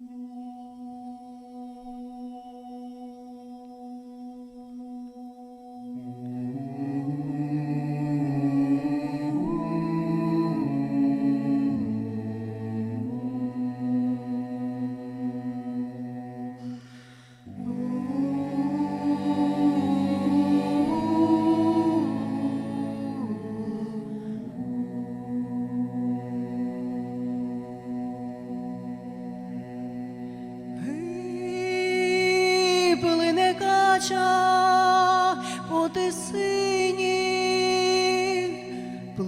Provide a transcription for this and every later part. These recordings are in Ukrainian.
Гей,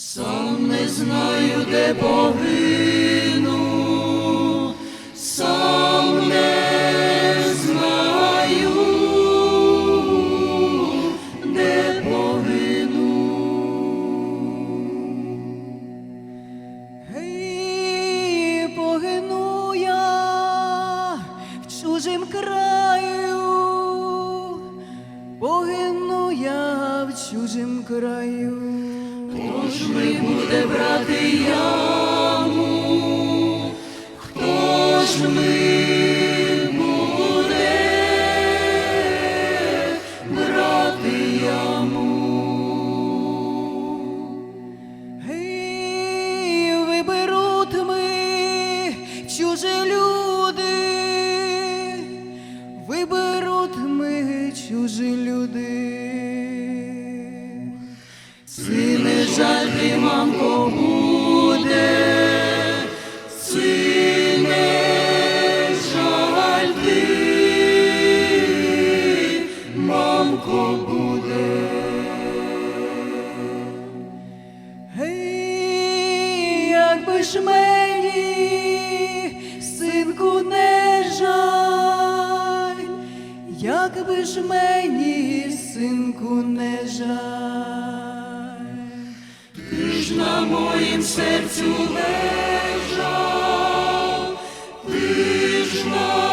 Сам не знаю, де погину, сам не знаю, де погину. Гей, погину я в чужим краю, погину я в чужим краю. Ми буде брати яму? Хто ж ми буде брати яму? Гей, виберуть ми чужі люди, виберуть ми чужі люди. Мамко, буде. Гей, якби ж мені, синку, не жаль, якби ж мені, синку, не жаль, ти ж на моїм серцю лежав, ти ж на